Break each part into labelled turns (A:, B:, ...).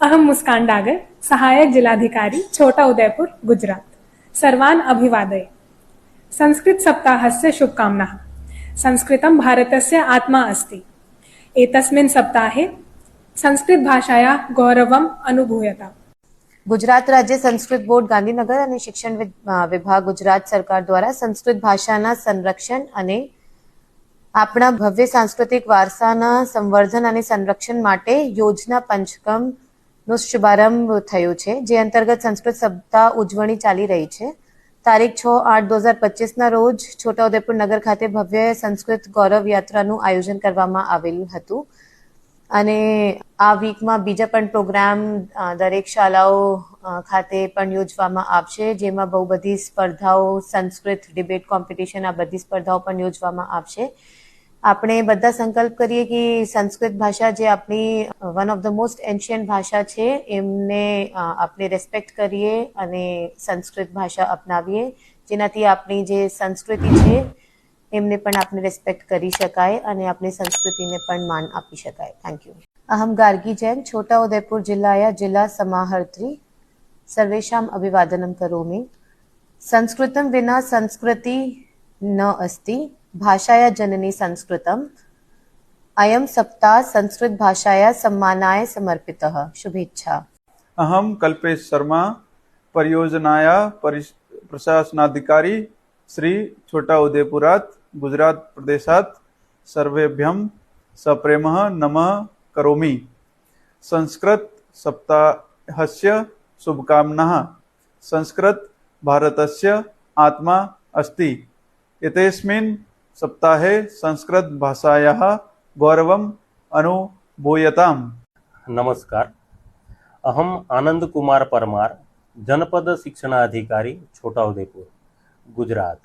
A: અહમ મુસ્કાન ડાગર સહાયક જિલ્લાધિકારી છોટા ઉદયપુર ગુજરાત સર્વાન અભિવાદય સંસ્કૃત સપ્તાહસ્ય શુભકામના સંસ્કૃતમ ભારતસ્ય આત્મા અસ્તિ એતસ્મિન સપ્તાહે સંસ્કૃત ભાષાયા ગૌરવમ અનુભૂયતા
B: ગુજરાત રાજ્ય સંસ્કૃત બોર્ડ ગાંધીનગર અને શિક્ષણ વિભાગ ગુજરાત સરકાર દ્વારા સંસ્કૃત ભાષાના સંરક્ષણ અને આપણા ભવ્ય સાંસ્કૃતિક વારસાના સંવર્ધન અને સંરક્ષણ માટે યોજના પંચકમ નો શુભારંભ થયો છે, જે અંતર્ગત સંસ્કૃત સપ્તાહ ઉજવણી ચાલી રહી છે. તારીખ છ આઠ દો હજાર પચીસના રોજ છોટાઉદેપુર નગર ખાતે ભવ્ય સંસ્કૃત ગૌરવ યાત્રાનું આયોજન કરવામાં આવેલું હતું. અને આ વીકમાં બીજા પણ પ્રોગ્રામ દરેક શાળાઓ ખાતે પણ યોજવામાં આવશે, જેમાં બહુ બધી સ્પર્ધાઓ, સંસ્કૃત ડિબેટ કોમ્પિટિશન આ બધી સ્પર્ધાઓ પણ યોજવામાં આવશે. આપણે બધા સંકલ્પ કરીએ કે સંસ્કૃત ભાષા જે આપણી one of the most ancient ભાષા છે, એમને આપણે રેસ્પેક્ટ કરીએ અને સંસ્કૃત ભાષા અપનાવીએ. જેનાથી આપણી જે સંસ્કૃતિ છે, એમને પણ આપણે રેસ્પેક્ટ કરી શકાય અને આપણી સંસ્કૃતિને પણ માન આપી શકાય. થેન્ક યુ અહમ ગાર્ગી જૈન, છોટા ઉદયપુર જિલ્લાયા જિલ્લા સમાહર્ત્રી. સર્વેશામ અભિવાદનમ કરોમી. સંસ્કૃતમ વિના સંસ્કૃતિ ન અસ્તિ. भाषाया जननी संस्कृतम् अयं सप्ताह संस्कृत भाषाया सम्मानाय समर्पितः शुभेच्छा
C: अहम कल्पेश शर्मा परियोजनाया परिश- प्रशासनाधिकारी श्री छोटा उदयपुरात् गुजरात प्रदेशात् सर्वेभ्यं सप्रेमः नमः करोमि संस्कृत सप्ताहस्य शुभकामनाः संस्कृत भारतस्य आत्मा अस्ति एतस्मिन् सप्ताहे संस्कृतभाषायाः गौरवम् अनुभूयताम्।
D: नमस्कार। अहम आनंद कुमार परमार, जनपद शिक्षणाधिकारी, छोटाउदेपुर, गुजरात।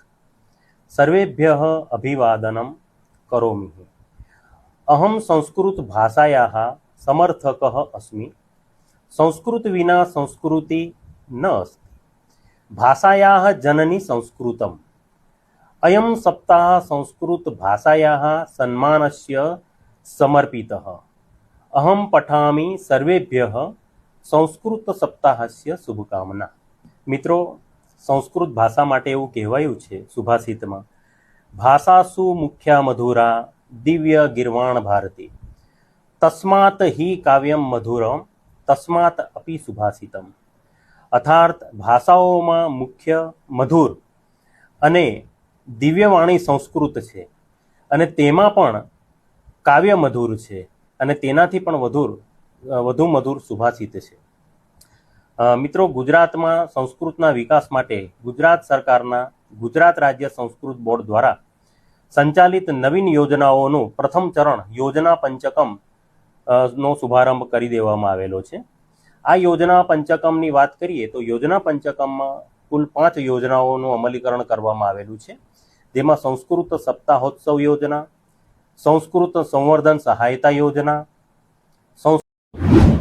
D: सर्वेभ्यः अभिवादनं करोमि। संस्कृत भाषाया समर्थक अस्मि। संस्कृत विना संस्कृति न अस्ति। भाषायाः जननी संस्कृतम्। અયમ સપ્તાહ સંસ્કૃત ભાષાયા સન્માનસ્ય સમર્પિત અહમ પઠામિ સર્વેભ્ય સંસ્કૃત સપ્તાહસ્ય શુભકામના મિત્રો સંસ્કૃત ભાષા માટે એવું કહેવાયું છે, સુભાષિતમાં, ભાષાસુ મુખ્યા મધુરા, દિવ્ય ગિરવાણ ભારતી. તસ્માત હિ કાવ્યમ મધુરમ, તસ્માત અપી સુભાષિતમ. અર્થાત ભાષાઓમાં મુખ્ય મધુર અને દિવ્યવાણી સંસ્કૃત છે અને તેમાં પણ કાવ્ય મધુર છે અને તેનાથી પણ વધુ વધુ મધુર સુભાષિત છે. મિત્રો, ગુજરાતમાં સંસ્કૃતના વિકાસ માટે ગુજરાત સરકારના ગુજરાત રાજ્ય સંસ્કૃત બોર્ડ દ્વારા સંચાલિત નવીન યોજનાઓનું પ્રથમ ચરણ યોજના પંચકમ નો શુભારંભ કરી દેવામાં આવેલો છે. આ યોજના પંચકમની વાત કરીએ તો યોજના પંચકમમાં કુલ પાંચ યોજનાઓનું અમલીકરણ કરવામાં આવેલું છે. જેમાં સંસ્કૃત સપ્તાહોત્સવ યોજના, સંસ્કૃત સંવર્ધન સહાયતા યોજના, સંસ્કૃત